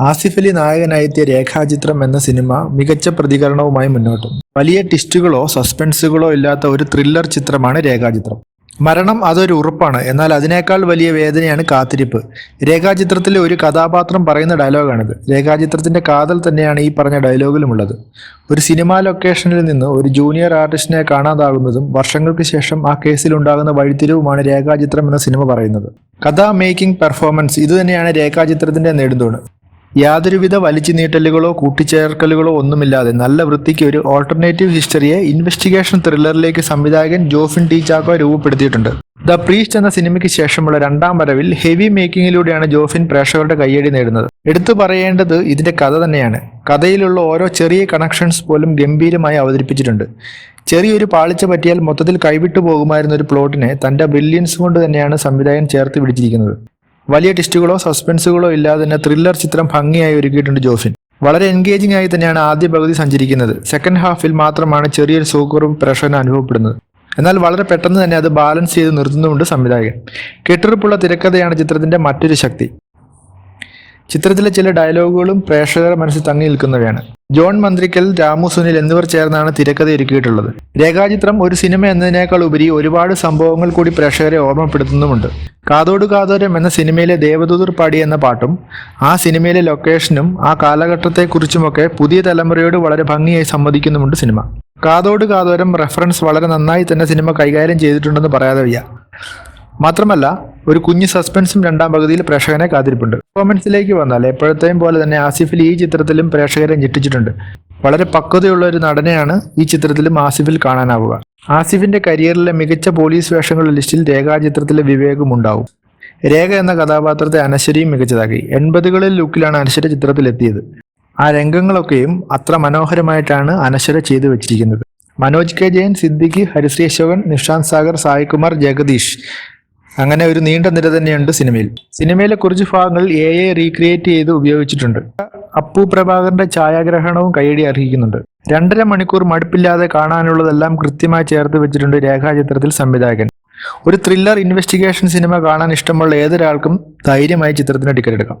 ആസിഫ് അലി നായകനായെത്തിയ രേഖാചിത്രം എന്ന സിനിമ മികച്ച പ്രതികരണവുമായി മുന്നോട്ട്. വലിയ ട്വിസ്റ്റുകളോ സസ്പെൻസുകളോ ഇല്ലാത്ത ഒരു ത്രില്ലർ ചിത്രമാണ് രേഖാചിത്രം. മരണം അതൊരു ഉറപ്പാണ്. എന്നാൽ അതിനേക്കാൾ വലിയ വേദനയാണ് കാത്തിരിപ്പ്. രേഖാചിത്രത്തിലെ ഒരു കഥാപാത്രം പറയുന്ന ഡയലോഗാണിത്. രേഖാചിത്രത്തിന്റെ കാതൽ തന്നെയാണ് ഈ പറഞ്ഞ ഡയലോഗിലുമുള്ളത്. ഒരു സിനിമാ ലൊക്കേഷനിൽ നിന്ന് ഒരു ജൂനിയർ ആർട്ടിസ്റ്റിനെ കാണാതാകുന്നതും വർഷങ്ങൾക്ക് ശേഷം ആ കേസിൽ ഉണ്ടാകുന്ന വഴിത്തിരിവുമാണ് രേഖാചിത്രം എന്ന സിനിമ പറയുന്നത്. കഥാ മേക്കിംഗ് പെർഫോമൻസ് ഇതുതന്നെയാണ് രേഖാചിത്രത്തിന്റെ നെടുന്തൂണ്. യാതൊരുവിധ വലിച്ചു നീട്ടലുകളോ കൂട്ടിച്ചേർക്കലുകളോ ഒന്നുമില്ലാതെ നല്ല വൃത്തിക്ക് ഒരു ഓൾട്ടർനേറ്റീവ് ഹിസ്റ്ററിയെ ഇൻവെസ്റ്റിഗേഷൻ ത്രില്ലറിലേക്ക് സംവിധായകൻ ജോഫിൻ ടി ചാക്കോ രൂപപ്പെടുത്തിയിട്ടുണ്ട്. ദ പ്രീസ്റ്റ് എന്ന സിനിമയ്ക്ക് ശേഷമുള്ള രണ്ടാം വരവിൽ ഹെവി മേക്കിങ്ങിലൂടെയാണ് ജോഫിൻ പ്രേക്ഷകരുടെ കയ്യടി നേടുന്നത്. എടുത്തു പറയേണ്ടത് ഇതിന്റെ കഥ തന്നെയാണ്. കഥയിലുള്ള ഓരോ ചെറിയ കണക്ഷൻസ് പോലും ഗംഭീരമായി അവതരിപ്പിച്ചിട്ടുണ്ട്. ചെറിയൊരു പാളിച്ച പറ്റിയാൽ മൊത്തത്തിൽ കൈവിട്ടു പോകുമായിരുന്ന ഒരു പ്ലോട്ടിനെ തന്റെ ബ്രില്യൻസ് കൊണ്ട് തന്നെയാണ് സംവിധായകൻ ചേർത്ത് പിടിച്ചിരിക്കുന്നത്. വലിയ ടിസ്റ്റുകളോ സസ്പെൻസുകളോ ഇല്ലാതെ തന്നെ ത്രില്ലർ ചിത്രം ഭംഗിയായി ഒരുക്കിയിട്ടുണ്ട് ജോഫിൻ. വളരെ എൻഗേജിംഗ് ആയി തന്നെയാണ് ആദ്യ പകുതി സഞ്ചരിക്കുന്നത്. സെക്കൻഡ് ഹാഫിൽ മാത്രമാണ് ചെറിയൊരു സൂക്കറും പ്രഷറും അനുഭവപ്പെടുന്നത്. എന്നാൽ വളരെ പെട്ടെന്ന് തന്നെ അത് ബാലൻസ് ചെയ്ത് നിർത്തുന്നുമുണ്ട് സംവിധായകൻ. കെട്ടുറപ്പുള്ള തിരക്കഥയാണ് ചിത്രത്തിന്റെ മറ്റൊരു ശക്തി. ചിത്രത്തിലെ ചില ഡയലോഗുകളും പ്രേക്ഷകരുടെ മനസ്സിൽ തങ്ങി നിൽക്കുന്നവയാണ്. ജോൺ മന്ത്രിക്കൽ രാമു സുനിൽ എന്നിവർ ചേർന്നാണ് തിരക്കഥ ഒരുക്കിയിട്ടുള്ളത്. രേഖാചിത്രം ഒരു സിനിമ എന്നതിനേക്കാൾ ഉപരി ഒരുപാട് സംഭവങ്ങൾ കൂടി പ്രേക്ഷകരെ ഓർമ്മപ്പെടുത്തുന്നുമുണ്ട്. കാതോട് കാതോരം എന്ന സിനിമയിലെ ദേവദൂതർ പാടി എന്ന പാട്ടും ആ സിനിമയിലെ ലൊക്കേഷനും ആ കാലഘട്ടത്തെക്കുറിച്ചുമൊക്കെ പുതിയ തലമുറയോട് വളരെ ഭംഗിയായി സമ്മതിക്കുന്നുമുണ്ട് സിനിമ. കാതോട് കാതോരം റെഫറൻസ് വളരെ നന്നായി തന്നെ സിനിമ കൈകാര്യം ചെയ്തിട്ടുണ്ടെന്ന് പറയാതെ വയ്യ. മാത്രമല്ല ഒരു കുഞ്ഞു സസ്പെൻസും രണ്ടാം പകുതിയിൽ പ്രേക്ഷകനെ കാത്തിരിപ്പുണ്ട്. പെർഫോമൻസിലേക്ക് വന്നാൽ എപ്പോഴത്തെയും പോലെ തന്നെ ആസിഫിൽ ഈ ചിത്രത്തിലും പ്രേക്ഷകരെ ഞെട്ടിച്ചിട്ടുണ്ട്. വളരെ പക്വതയുള്ള ഒരു നടനെയാണ് ഈ ചിത്രത്തിലും ആസിഫിൽ കാണാനാവുക. ആസിഫിന്റെ കരിയറിലെ മികച്ച പോലീസ് വേഷങ്ങളുടെ ലിസ്റ്റിൽ രേഖാചിത്രത്തിലെ വിവേകം ഉണ്ടാവും. രേഖ എന്ന കഥാപാത്രത്തെ അനശ്വരിയും മികച്ചതാക്കി. എൺപതുകളിൽ ലുക്കിലാണ് അനശ്വര ചിത്രത്തിലെത്തിയത്. ആ രംഗങ്ങളൊക്കെയും അത്ര മനോഹരമായിട്ടാണ് അനശ്വര ചെയ്തു വെച്ചിരിക്കുന്നത്. മനോജ് കെ ജയൻ സിദ്ദിഖ് ഹരിശ്രീ അശോകൻ നിഷാന്ത് സാഗർ സായികുമാർ ജഗദീഷ്. അങ്ങനെ ഒരു നീണ്ട നിര തന്നെയുണ്ട് സിനിമയിൽ. സിനിമയിലെ കുറച്ച് ഭാഗങ്ങൾ എ എ റീക്രിയേറ്റ് ചെയ്ത് ഉപയോഗിച്ചിട്ടുണ്ട്. അപ്പു പ്രഭാകറിന്റെ ഛായാഗ്രഹണവും കൈയടി അർഹിക്കുന്നുണ്ട്. രണ്ടര മണിക്കൂർ മടുപ്പില്ലാതെ കാണാനുള്ളതെല്ലാം കൃത്യമായി ചേർത്ത് വെച്ചിട്ടുണ്ട് രേഖാചിത്രത്തിൽ സംവിധായകൻ. ഒരു ത്രില്ലർ ഇൻവെസ്റ്റിഗേഷൻ സിനിമ കാണാൻ ഇഷ്ടമുള്ള ഏതൊരാൾക്കും ധൈര്യമായി ചിത്രത്തിന് ടിക്കറ്റ് എടുക്കാം.